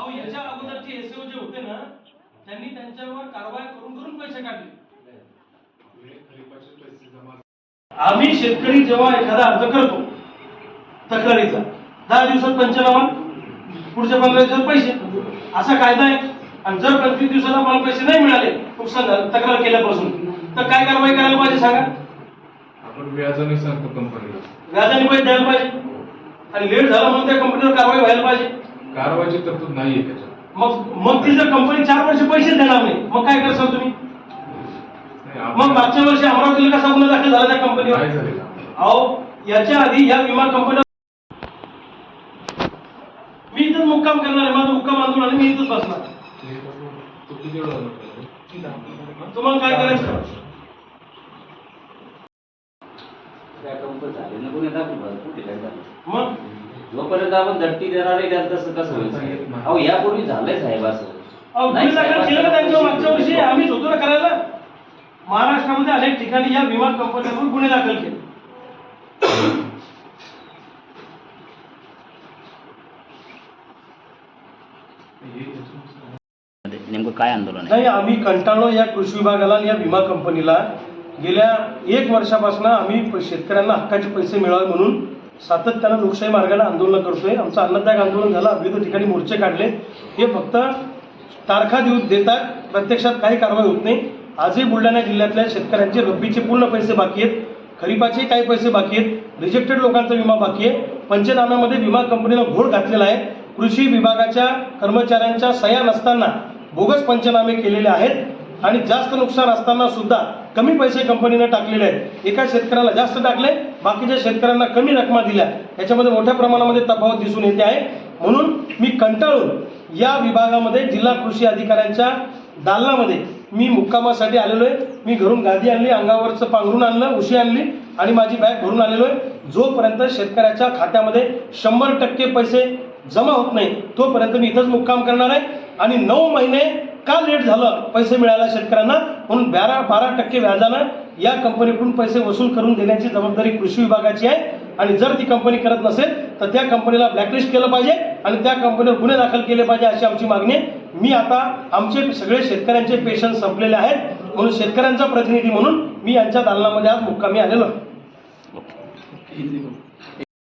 अहो याच्या अगोदरचे एसओ जे होते ना त्यांनी त्यांच्यावर कारवाई करून करून पैसे काढले. आम्ही शेतकरी जेव्हा एखादा अर्ज करतो तक्रारीचा दहा दिवसात पंचनामा पुढच्या पंधरा दिवसात पैसे. असा कायदा आहे. आणि जर पंचवीस दिवसात आम्हाला पैसे नाही मिळाले नुकसान झालं तक्रार केल्यापासून तर काय कारवाई करायला पाहिजे सांगा? आपण व्याजाने सांगतो कंपनीला व्याजाने पैसे द्यायला पाहिजे. आणि लेट झाला म्हणून त्या कंपनीवर कारवाई व्हायला पाहिजे. कारवाईची तरतूद नाहीये त्याच्यात. मग मग ती जर कंपनी चार वर्ष पैसे देणार नाही. मग काय करसाल तुम्ही? नाही, मग मागच्या वर्षी अमरावतीला कसा गुन्हा दाखल झाला त्या कंपनीवर काय झालेलं. अहो याच्या आधी या विमा कंपन्या मी इथंच मुक्काम करणार आहे माझं मुक्काम आंदोलन आणि मी इथंच बसणार? तुम्हाला काय करायचं त्या गुन्हे दाखल झाले मग? जोपर्यंत आपण धट्टी देणार नाही त्यात कसं कसं होईल? अहो यापूर्वी झालंय साहेब असं. नाही, साहेब, त्यांच्या मागच्या वर्षी? होतो ना करायला. महाराष्ट्रामध्ये अनेक ठिकाणी या विमा कंपन्यांवर गुन्हे दाखल केले. नेमकं काय आंदोलन आहे? नाही आम्ही कंटाळलो या कृषी विभागाला आणि या विमा कंपनीला. गेल्या एक वर्षापासून आम्ही प- शेतकऱ्यांना हक्काचे पैसे मिळावे म्हणून सातत्यानं लोकशाही मार्गाने आंदोलन करतोय. आमचं अन्नदायक आंदोलन झालं. विविध ठिकाणी मोर्चे काढले. हे फक्त तारखा देऊ देतात. प्रत्यक्षात काही कारवाई होत नाही. आजही बुलढाणा जिल्ह्यातल्या शेतकऱ्यांचे रब्बीचे पूर्ण पैसे बाकी आहेत. खरीपाचे काही पैसे बाकी आहेत. रिजेक्टेड लोकांचा विमा बाकी आहे. पंचनाम्यामध्ये विमा कंपनीनं घोळ घातलेला आहे. कृषी विभागाच्या कर्मचाऱ्यांच्या सह्या नसताना बोगस पंचनामे केलेले आहेत. आणि जास्त नुकसान असताना सुद्धा कमी पैसे कंपनीनं टाकलेले आहेत. एका शेतकऱ्याला जास्त टाकले बाकीच्या शेतकऱ्यांना कमी रकमा दिल्या. याच्यामध्ये मोठ्या प्रमाणामध्ये तफावत दिसून येते आहे. म्हणून मी कंटाळून या विभागामध्ये जिल्हा कृषी अधिकाऱ्यांच्या दालनामध्ये मी मुक्कामासाठी आलेलो आहे. मी घरून गादी आणली अंगावरचं पांघरून आणलं उशी आणली आणि माझी बॅग भरून आलेलो आहे. जोपर्यंत शेतकऱ्याच्या खात्यामध्ये शंभर टक्के पैसे जमा होत नाही तोपर्यंत मी इथंच मुक्काम करणार आहे. आणि नऊ महिने का लेट झालं? पैसे मिळायला शेतकऱ्यांना? म्हणून बारा बारा टक्के व्याजानं या कंपनीकडून पैसे वसूल करून देण्याची जबाबदारी कृषी विभागाची आहे. आणि जर ती कंपनी करत नसेल तर त्या कंपनीला ब्लॅकलिस्ट केलं पाहिजे आणि त्या कंपनीवर गुन्हे दाखल केले पाहिजे अशी आमची मागणी आहे. मी आता आमचे सगळे शेतकऱ्यांचे पेशंट संपलेले आहेत. म्हणून शेतकऱ्यांचा प्रतिनिधी म्हणून मी यांच्या दालनामध्ये आज मुक्कामी आलेलो